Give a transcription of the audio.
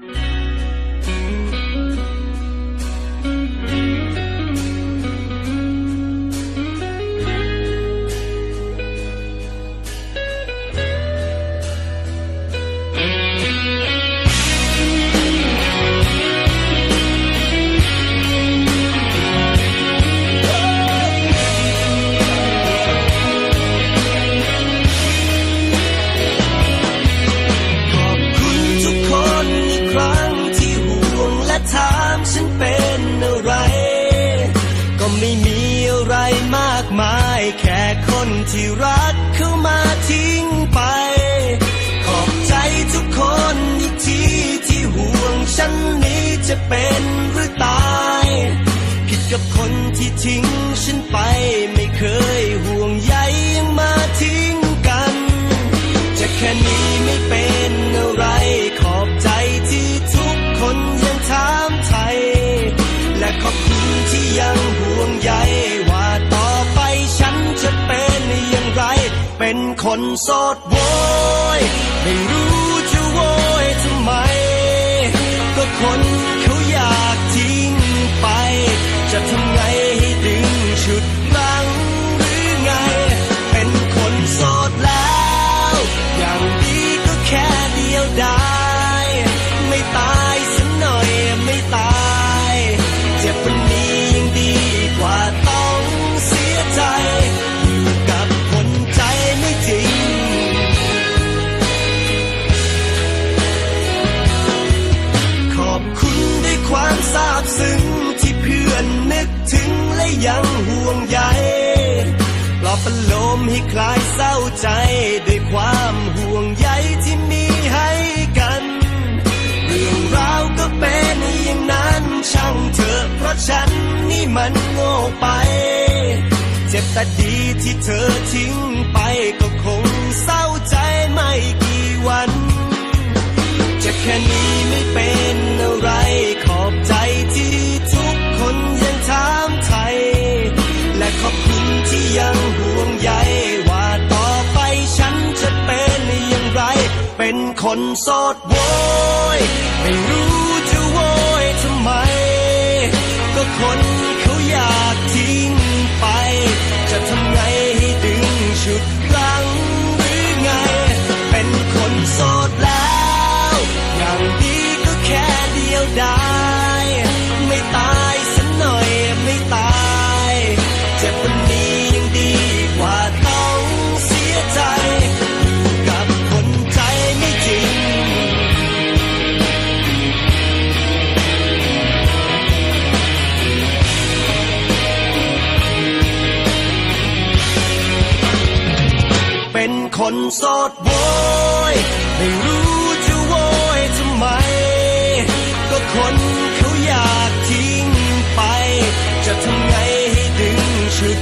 ข ที่รักเข้ามาทิ้งไป ขอบใจทุกคนอีกทีที่ห่วงฉันนี้จะเป็นหรือตาย ผิดกับคนที่ทิ้งฉันไปไม่เคยห่วง เป็นคนโสดโวยไม่รู้ ยังห่วงใยปลอบประโลมให้คลายเศร้าใจ ด้วยความห่วงใยที่มีให้กัน เรื่องราวก็เป็นอย่างนั้นช่างเถอะเพราะฉันนี่มันโง่ไป เจ็บแต่ดีที่เธอทิ้งไปก็คงเศร้าใจไม่กี่วัน จะแค่นี้ไม่เป็นอะไร เป็นคนโสดโวย คนโสดโวยไม่รู้จะโวยทำไม ก็คนเขาอยากทิ้งไป จะทำไงให้ดึงชุด